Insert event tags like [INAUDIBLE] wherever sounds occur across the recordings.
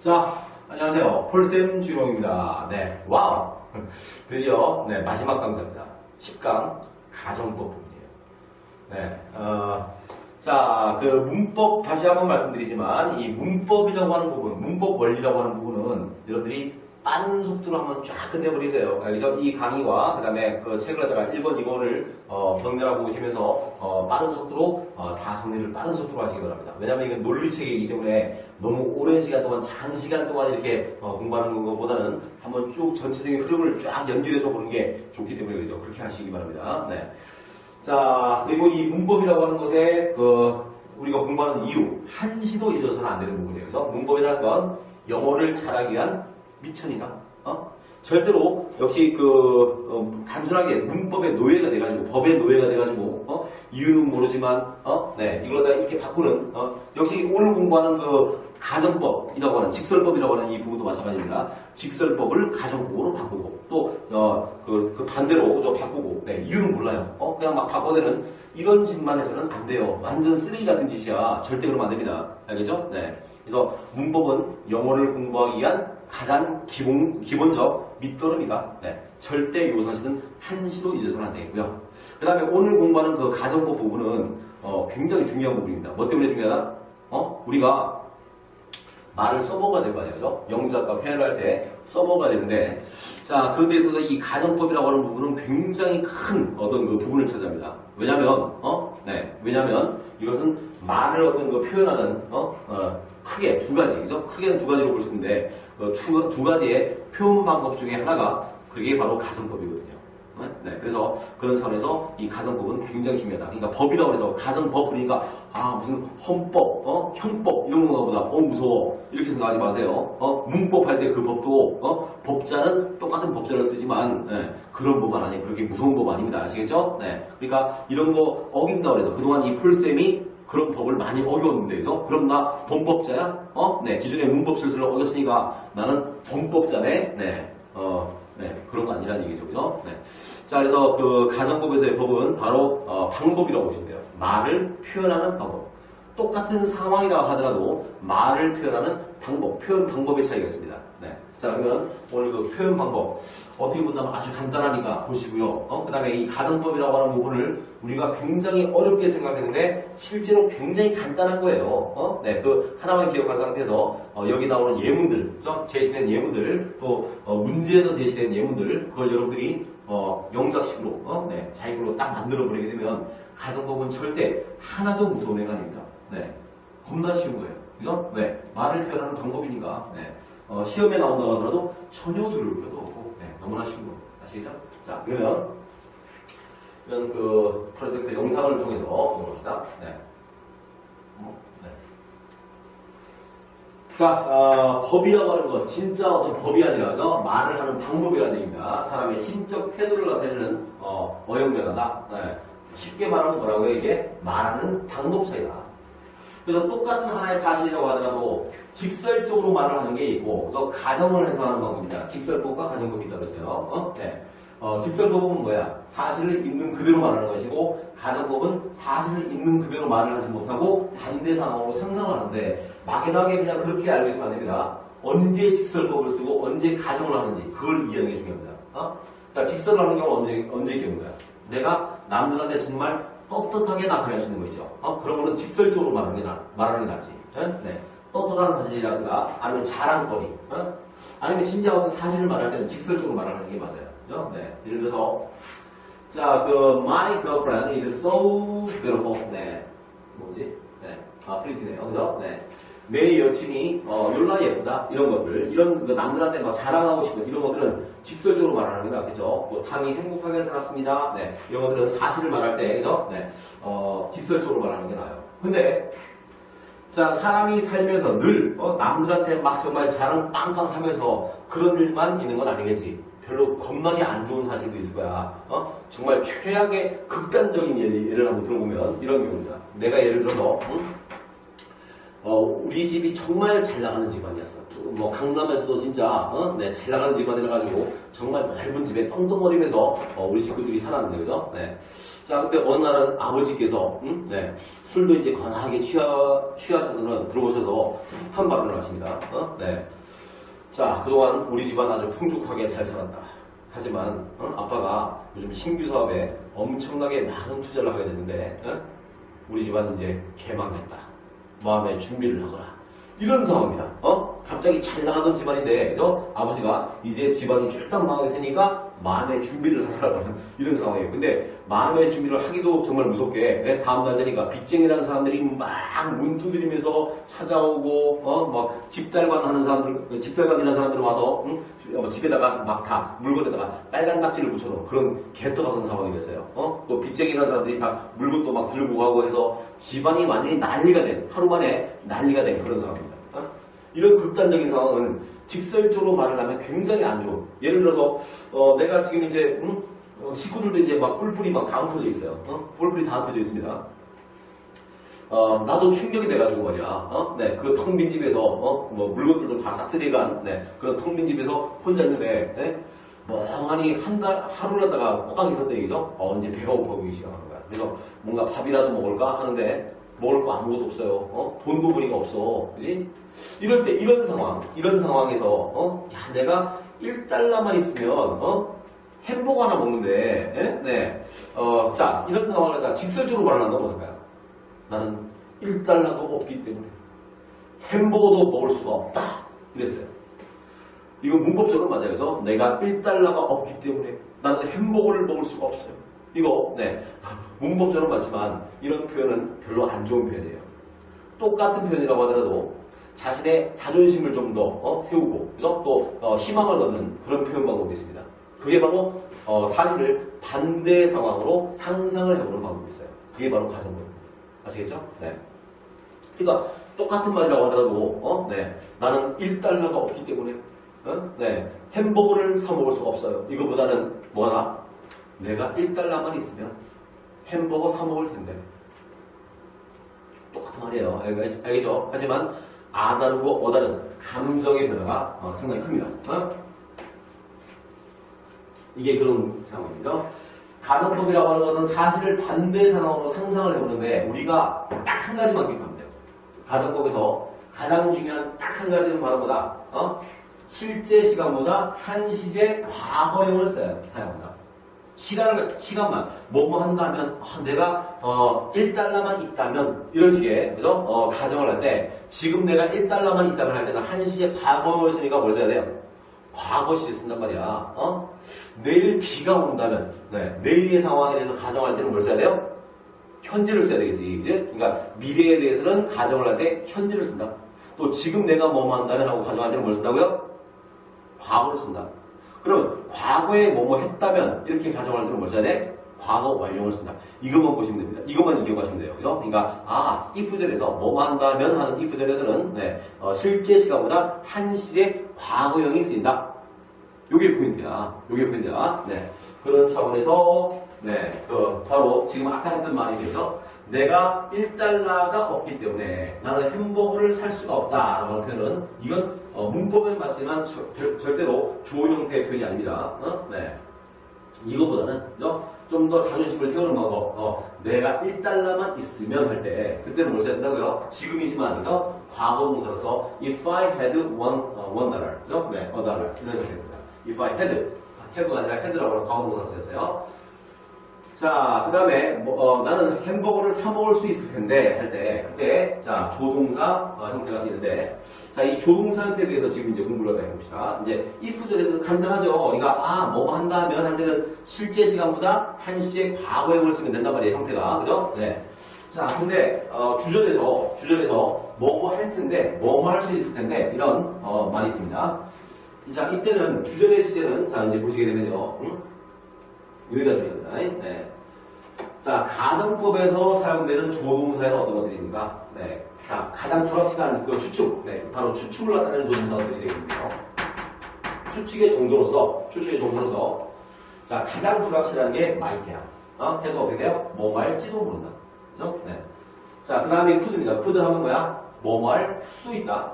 자, 안녕하세요. 폴쌤 주롱입니다. 네, 와우. [LAUGHS] 드디어, 네, 마지막 강좌입니다. 10강 가정법 부분이에요. 네, 어, 자, 그 문법 다시 한번 말씀드리지만, 이 문법이라고 하는 부분, 문법 원리라고 하는 부분은 여러분들이 빠른 속도로 한번 쫙 끝내버리세요. 알겠죠? 이 강의와 그 다음에 그 책을 하다가 1번, 2번을 어, 병렬하고 오시면서 어, 빠른 속도로 어, 다 정리를 빠른 속도로 하시기 바랍니다. 왜냐하면 이건 논리책이기 때문에 너무 오랜 시간 동안 장시간 동안 이렇게 어, 공부하는 것보다는 한번 쭉 전체적인 흐름을 쫙 연결해서 보는 게 좋기 때문에 그죠? 그렇게 하시기 바랍니다. 네. 자, 그리고 이 문법이라고 하는 것에 그 우리가 공부하는 이유 한시도 잊어서는 안 되는 부분이에요. 그죠? 문법이라는 건 영어를 잘하기 위한 미천이다. 어? 절대로 역시 그 어, 단순하게 문법의 노예가 돼가지고 법의 노예가 돼가지고 어? 이유는 모르지만 어? 네 이걸 다 이렇게 바꾸는 어? 역시 오늘 공부하는 그 가정법이라고 하는 직설법이라고 하는 이 부분도 마찬가지입니다. 직설법을 가정법으로 바꾸고 또 어, 그, 그 반대로 저 바꾸고 네, 이유는 몰라요. 어? 그냥 막 바꿔대는 이런 짓만 해서는 안 돼요. 완전 쓰레기 같은 짓이야. 절대 그러면 안 됩니다. 알겠죠? 네. 그래서 문법은 영어를 공부하기 위한 가장 기본, 기본적 밑거름이다. 네. 절대 요 사실은 한시도 잊어서는 안 되고요. 그 다음에 오늘 공부하는 그 가정법 부분은 어, 굉장히 중요한 부분입니다. 뭐 때문에 중요하다? 어? 우리가 말을 써먹어야 될 거 아니에요. 그죠? 영작과 회화를 할 때 써먹어야 되는데 자 그런 데 있어서 이 가정법이라고 하는 부분은 굉장히 큰 어떤 그 부분을 차지합니다. 왜냐면 어? 네. 왜냐면 이것은 말을 어떤 그 표현하는 어? 어, 크게 두 가지, 그죠? 크게는 두 가지로 볼 수 있는데 그 두, 두 가지의 표현 방법 중에 하나가 그게 바로 가정법이거든요. 네, 그래서 그런 차원에서 이 가정법은 굉장히 중요하다. 그러니까 법이라고 해서 가정법 그러니까 아 무슨 헌법, 어? 형법 이런 거보다 어 무서워 이렇게 생각하지 마세요. 어? 문법 할 때 그 법도 어? 법자는 똑같은 법자를 쓰지만 네, 그런 법은 아니에요. 그렇게 무서운 법 아닙니다. 아시겠죠? 네, 그러니까 이런 거 어긴다 그래서 그동안 이 풀쌤이 그런 법을 많이 어겨웠는데, 그죠? 그럼 나 범법자야? 어? 네, 기존의 문법 실수를 어겼으니까 나는 범법자네? 네, 어, 네, 그런 거 아니라는 얘기죠, 그죠? 네. 자, 그래서 그 가정법에서의 법은 바로 어, 방법이라고 보시면 돼요. 말을 표현하는 방법. 똑같은 상황이라고 하더라도 말을 표현하는 방법, 표현 방법의 차이가 있습니다. 네. 자, 그러면 오늘 그 표현 방법 어떻게 본다면 아주 간단하니까 보시고요. 어? 그 다음에 이 가정법이라고 하는 부분을 우리가 굉장히 어렵게 생각했는데 실제로 굉장히 간단한 거예요. 어? 네, 그 하나만 기억한 상태에서 어, 여기 나오는 예문들, 그죠? 제시된 예문들, 또 어, 문제에서 제시된 예문들, 그걸 여러분들이 어, 영작식으로 어? 네, 자기 걸로 딱 만들어 버리게 되면 가정법은 절대 하나도 무서운 애가 아닙니다. 네, 겁나 쉬운 거예요. 그죠? 네, 말을 표현하는 방법이니까 네, 어, 시험에 나온다고 하더라도 전혀 들을 필요도 없고 네, 너무나 쉬운 거 아시겠죠? 자, 그러면 이런 그 프로젝트 영상을 통해서 보봅시다. 네. 어, 네. 자, 어, 법이라고 하는 건 진짜 어떤 법이 아니라 죠 말을 하는 방법이라는 얘기입니다. 사람의 심적 태도를 나타내는 어, 어영면하다. 네. 쉽게 말하면 뭐라고 요? 이게 말하는 방법 차이다. 그래서 똑같은 하나의 사실이라고 하더라도 직설적으로 말을 하는 게 있고 또 가정을 해서 하는 방법입니다. 직설법과 가정법이 했어요. 어? 네. 어, 직설법은 뭐야? 사실을 있는 그대로 말하는 것이고 가정법은 사실을 있는 그대로 말을 하지 못하고 반대 상황으로 상상을 하는데 막연하게 그냥 그렇게 알고 있으면 안 됩니다. 언제 직설법을 쓰고 언제 가정을 하는지 그걸 이해하는 게 중요합니다. 어? 그러니까 직설을 하는 경우는 언제, 언제의 경우야? 내가 남들한테 정말 떳떳하게 있는 거 있죠. 어? 그런 거는 직설적으로 말하는 게, 나, 말하는 게 낫지. 네? 떳떳한 사실이라든가 아니면 자랑거리 어? 아니면 진짜 어떤 사실을 말할 때는 직설적으로 말하는 게 맞아요. 그죠? 네. 예를 들어서 자, 그 my girlfriend is so beautiful. 네. 뭐지? 네. 아, 프리티네요. 그죠? 네. 내 여친이 어, 열나 예쁘다 이런 것들 이런 그 남들한테 막 자랑하고 싶은 이런 것들은 직설적으로 말하는 게 낫겠죠. 뭐 탐이 행복하게 살았습니다. 네 이런 것들은 사실을 말할 때 그죠? 네 어, 직설적으로 말하는 게 나아요. 근데 자 사람이 살면서 늘 어, 남들한테 막 정말 자랑 빵빵 하면서 그런 일만 있는 건 아니겠지. 별로 겁나게 안 좋은 사실도 있을 거야. 어? 정말 최악의 극단적인 예를, 예를 한번 들어보면 이런 경우입니다. 내가 예를 들어서 응? 어, 우리 집이 정말 잘 나가는 집안이었어. 뭐 강남에서도 진짜 어? 네, 잘 나가는 집안이라 가지고 정말 넓은 집에 떵떵거리면서 어, 우리 식구들이 살았는데 그죠? 네. 자 근데 어느 날은 아버지께서 음? 네, 술도 이제 건하게 취하, 취하셔서는 들어오셔서 한 발언을 하십니다. 어? 네. 자 그동안 우리 집안 아주 풍족하게 잘 살았다. 하지만 어? 아빠가 요즘 신규 사업에 엄청나게 많은 투자를 하게 됐는데 어? 우리 집안 이제 개망했다. 마음의 준비를 하거라. 이런 상황입니다. 어? 갑자기 잘 나가던 집안인데, 그죠? 아버지가 이제 집안이 쫄딱 망했으니까 마음의 준비를 하라는 이런 상황이에요. 근데 마음의 준비를 하기도 정말 무섭게, 예, 다음 날 되니까 빚쟁이라는 사람들이 막 문 두드리면서 찾아오고, 어, 막 집달관 하는 사람들, 집달관이라는 사람들 와서, 응? 어, 집에다가 막 다 물건에다가 빨간 낙지를 붙여놓은 그런 개떡 같은 상황이 됐어요. 어? 또 빚쟁이라는 사람들이 다 물건도 막 들고 가고 해서 집안이 완전히 난리가 된, 하루 만에 난리가 된 그런 상황입니다. 어? 이런 극단적인 상황은 직설적으로 말을 하면 굉장히 안 좋은. 예를 들어서, 어, 내가 지금 이제, 음? 어, 식구들도 이제 막 뿔뿔이 막 다 흩어져 있어요. 어? 뿔뿔이 다 흩어져 있습니다. 어, 나도 충격이 돼가지고 말이야. 어? 네, 그 텅 빈 집에서, 어? 뭐, 물건들도 다 싹쓸이간, 네, 그런 텅 빈 집에서 혼자 있는데, 네? 멍하니 한 달, 하루라다가 꼬박 있었던 얘기죠? 어, 이제 배가 고프기 시작하는 거야. 그래서 뭔가 밥이라도 먹을까 하는데, 먹을 거 아무것도 없어요. 어? 돈도 보니까 없어. 그지? 이럴 때, 이런 상황, 이런 상황에서, 어? 야, 내가 1달러만 있으면, 어? 햄버거 하나 먹는데, 예? 네. 어, 자, 이런 상황을 갖다 직설적으로 말을 한다고 어떨까요? 나는 1달러도 없기 때문에 햄버거도 먹을 수가 없다. 이랬어요. 이거 문법적으로 맞아요. 그죠? 내가 1달러가 없기 때문에 나는 햄버거를 먹을 수가 없어요. 이거, 네. 문법적으로 맞지만 이런 표현은 별로 안 좋은 표현이에요. 똑같은 표현이라고 하더라도 자신의 자존심을 좀더 어, 세우고, 그죠? 또 어, 희망을 얻는 그런 표현 방법이 있습니다. 그게 바로 어, 사실을 반대 상황으로 상상을 해보는 방법이 있어요. 그게 바로 가정법입니다. 아시겠죠? 네. 그러니까 똑같은 말이라고 하더라도 어? 네. 나는 1달러가 없기 때문에 어? 네. 햄버거를 사 먹을 수가 없어요. 이거보다는 뭐하나? 내가 1달러만 있으면 햄버거 사 먹을 텐데. 똑같은 말이에요. 알겠- 알겠죠? 하지만 아다르고 어다른 감정의 변화가 어, 상당히 큽니다. 어? 이게 그런 상황이죠. 가정법이라고 하는 것은 사실을 반대 상황으로 상상을 해보는데 우리가 딱 한 가지만 기억하면 돼요. 가정법에서 가장 중요한 딱 한 가지는 바로 뭐다? 어? 실제 시간보다 한시제 과거형을 써요. 사용한다. 시간을, 시간만, 뭐뭐 한다면, 아, 내가, 어, 1달러만 있다면, 이런 식의, 그죠? 어, 가정을 할 때, 지금 내가 1달러만 있다면 할 때는 한시제 과거형을 쓰니까 뭘 써야 돼요? 과거 시제 쓴단 말이야. 어? 내일 비가 온다면, 네, 내일의 상황에 대해서 가정할 때는 뭘 써야 돼요? 현재를 써야 되겠지, 이제? 그러니까 미래에 대해서는 가정을 할 때 현재를 쓴다. 또 지금 내가 뭐뭐 한다면 하고 가정할 때는 뭘 쓴다고요? 과거를 쓴다. 그러면 과거에 뭐뭐 했다면 이렇게 가정할 때는 뭘 써야 돼? 과거 완료를 쓴다. 이것만 보시면 됩니다. 이것만 기억하시면 돼요. 그죠? 그러니까 아, if절에서 뭐뭐 한다면 하는 if절에서는 네, 어, 실제 시간보다 한시제 과거형이 쓰인다. 요게 포인트 야. 요게 포인트야. 네. 그런 차원에서, 네, 그, 바로 지금 아까 했던 말이 되죠. 내가 1달러가 없기 때문에 나는 햄버거를 살 수가 없다라고 하는 표현은 이건 어, 문법은 맞지만 저- 절- 절대로 좋은 형태의 표현이 아닙니다. 어? 네. 이거보다는 좀 더 자존심을 세우는 방법. 어, 내가 1달러만 있으면 할 때 그때는 뭘 써야 된다고요? 지금이지만 그죠? 과거 동사로서 if I had one, 어, one dollar 그죠? 네, a dollar 이런 형태입니다. If I had have가 아니라 had라고 하는 과거 동사 쓰였어요. 자, 그 다음에 나는 햄버거를 사 먹을 수 있을 텐데 할 때 그때 자 조동사 어, 형태가 쓰이는데 자 이 조동사 형태에 대해서 지금 이제 공부를 해봅시다. 이제 if절에서는 간단하죠. 우리가 아 뭐뭐 한다면 할 때는 실제 시간보다 한시의 과거형을 쓰면 된단 말이에요. 형태가 그죠? 네. 자, 근데 어, 주절에서 주절에서 뭐뭐 할 텐데 뭐뭐 할 수 있을 텐데 이런 어, 말이 있습니다. 자, 이때는 주절의 시제는 자 이제 보시게 되면요. 응? 여기가 중요합니다. 네. 자, 가정법에서 사용되는 조동사에는 어떤 것들입니까? 네. 자, 가장 불확실한 그 추측. 네. 바로 추측을 나타내는 조동사들이 되겠고요. 추측의 정도로서, 추측의 정도로서, 자, 가장 불확실한 게 마이트야. 어? 해서 어떻게 돼요? 뭐 말지도 모른다. 그죠? 네. 자, 그 다음에 쿠드입니다. 쿠드 하면 뭐야? 뭐뭐 할 수도 있다.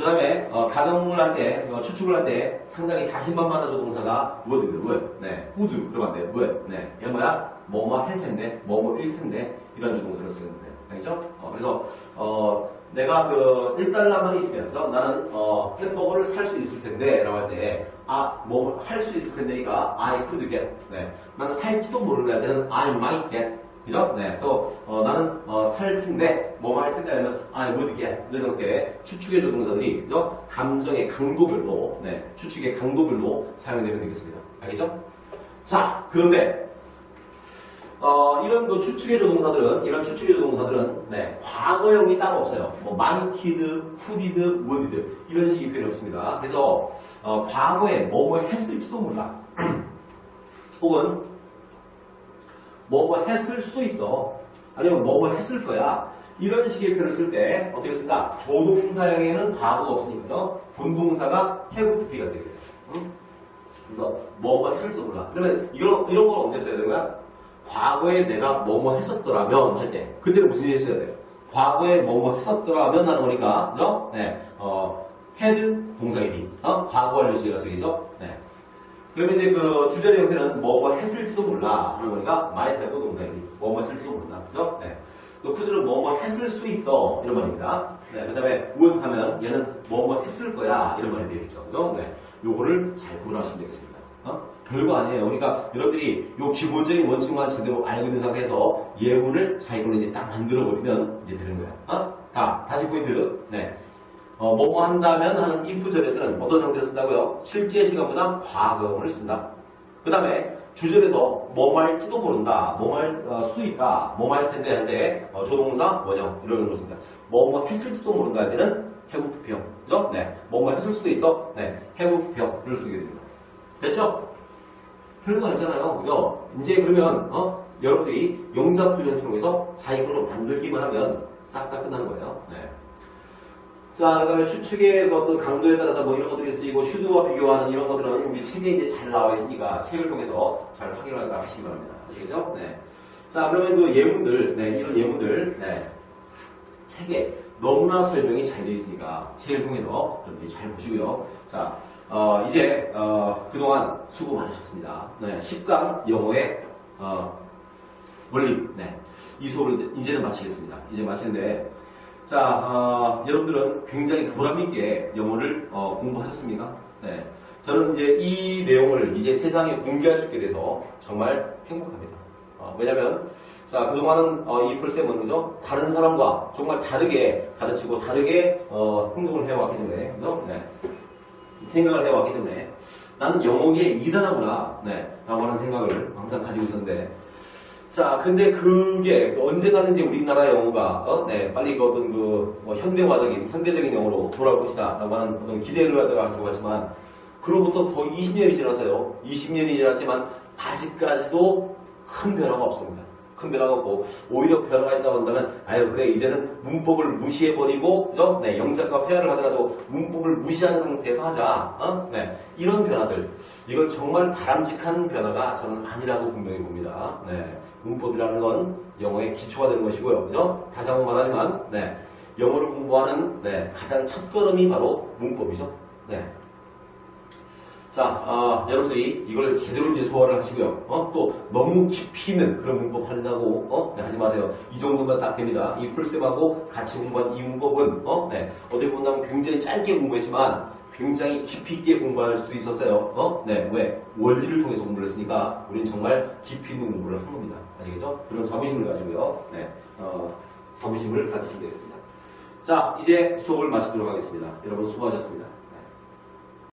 그 다음에 가정을 할 때, 어, 추측을 할 때 상당히 자신만만한 조동사가 would, would, 네, would 그러면 안 돼, would, 네, 얘 뭐야? 뭐뭐 할 텐데, 뭐뭐 일 텐데 이런 조동사를 쓰는데, 알겠죠? 어, 그래서 어, 내가 그 1달러만 있으면 그래서 나는 어, 햄버거를 살 수 있을 텐데 라고 할 때 아, 뭐 할 수 있을 텐데니까 I could get. 네. 나는 살지도 모르는 할 때는 I might get. 그죠? 네. 또 어, 나는 어, 살 텐데 뭐할 텐데 하면 I would get. 이렇게 추측의 조동사들이 그죠? 감정의 강도별로 네. 추측의 강도별로 사용되면 되겠습니다. 알겠죠? 자, 그런데 어, 이런 그 추측의 조동사들은, 이런 추측의 조동사들은, 네, 과거형이 따로 없어요. 뭐, might드, could드, would드, 이런 식의 표현이 없습니다. 그래서, 어, 과거에 뭐뭐 했을지도 몰라. [CLEARS THROAT] 혹은, 뭐뭐 했을 수도 있어. 아니면 뭐뭐 했을 거야. 이런 식의 표현을 쓸 때, 어떻게 쓴다? 조동사형에는 과거가 없으니까요. 본동사가 be가 쓰게 돼요. 응? 그래서, 뭐뭐 했을지도 몰라. 그러면, 이런, 이런 건 언제 써야 거야? 과거에 내가 뭐뭐 했었더라면 할 때 그때는 무슨 일이 있어야 돼요? 과거에 뭐뭐 했었더라면 하는 거니까 그죠? 네, 어, had 동사이디 어? 과거 완료 시가 쓰이죠? 네. 그러면 이제 그 주절의 형태는 뭐뭐 했을지도 몰라 거니까 might have 동사이디 뭐뭐 했을지도 몰라 그죠? 네. 또 쿠드는 뭐뭐 했을 수 있어 이런 말입니다. 네, 그 다음에 would 하면 얘는 뭐뭐 했을 거야 이런 말이 되겠죠. 그죠? 네. 요거를 잘 구분하시면 되겠습니다. 어? 별거 아니에요. 그러니까 여러분들이 요 기본적인 원칙만 제대로 알고 있는 상태에서 예문을 자기로 이제 딱 만들어 버리면 이제 되는 거야. 어? 자, 다시 포인트. 네. 어, 뭐뭐 한다면 하는 if절에서는 어떤 형태를 쓴다고요? 실제 시간보다 과거형을 쓴다. 그 다음에 주절에서 뭐 말지도 모른다. 뭐말 어, 수도 있다. 뭐 말 텐데 할때 어, 조동사 원형 이런 걸 씁니다. 뭐뭐 했을지도 모른다 할 때는 have 부평. 그죠? 네. 뭐뭐 했을 수도 있어. 네. have 부평을 쓰게 됩니다. 됐죠? 별거 아니잖아요. 그죠? 이제 그러면, 어? 여러분들이 용자 표현 통해서 자기 걸로 만들기만 하면 싹 다 끝나는 거예요. 네. 자, 그 다음에 추측의 어떤 강도에 따라서 뭐 이런 것들이 쓰이고 슈드와 비교하는 이런 것들은 우리 책에 이제 잘 나와 있으니까 책을 통해서 잘 확인을 하시기 바랍니다. 아시겠죠? 네. 자, 그러면 그 예문들, 네, 이런 예문들, 네. 책에 너무나 설명이 잘 되어 있으니까 책을 통해서 여러분들이 잘 보시고요. 자, 어, 이제 어, 그동안 수고 많으셨습니다. 네, 10강 영어의 어, 원리 네, 이 수업을 이제는 마치겠습니다. 이제 마치는데 자 어, 여러분들은 굉장히 보람있게 영어를 어, 공부하셨습니까? 네, 저는 이제 이 내용을 이제 세상에 공개할 수 있게 돼서 정말 행복합니다. 어, 왜냐면 자 그동안은 어, 이 펄쌤은 그죠? 다른 사람과 정말 다르게 가르치고 다르게 어, 행동을 해왔기 때문에 그죠? 네. 생각을 해왔기 때문에 나는 영어에 이단하구나 네, 라고 하는 생각을 항상 가지고 있었는데 자 근데 그게 이제 우리나라 영어가 어? 네, 빨리 그 어떤 그 뭐 현대화적인 현대적인 영어로 돌아올 것이다 라고 하는 어떤 기대를 갖다가 가지고 갔지만 그로부터 거의 20년이 지났어요 20년이 지났지만 아직까지도 큰 변화가 없습니다 큰 변화가 없고 오히려 변화가 있다고 한다면 아유 그래 이제는 문법을 무시해버리고? 네, 영작과 회화를 하더라도 문법을 무시한 상태에서 하자 어? 네, 이런 변화들 이건 정말 바람직한 변화가 저는 아니라고 분명히 봅니다 네, 문법이라는 건 영어의 기초가 되는 것이고요 그죠? 다시 한번 말하지만 네, 영어를 공부하는 네, 가장 첫 걸음이 바로 문법이죠 네. 자, 아, 여러분들이 이걸 제대로 이제 소화를 하시고요. 어? 또 너무 깊이 있는 그런 문법 한다고 어? 네, 하지 마세요. 이 정도면 딱 됩니다. 이 풀쌤하고 같이 공부한 이 문법은 어? 네, 어디 본다면 굉장히 짧게 공부했지만 굉장히 깊이 있게 공부할 수도 있었어요. 어? 네, 왜? 원리를 통해서 공부를 했으니까 우리는 정말 깊이 있는 공부를 한 겁니다. 아시겠죠? 그런 자부심을 가지고요. 네, 어, 자부심을 가지시면 되겠습니다. 자, 이제 수업을 마치도록 하겠습니다. 여러분 수고하셨습니다.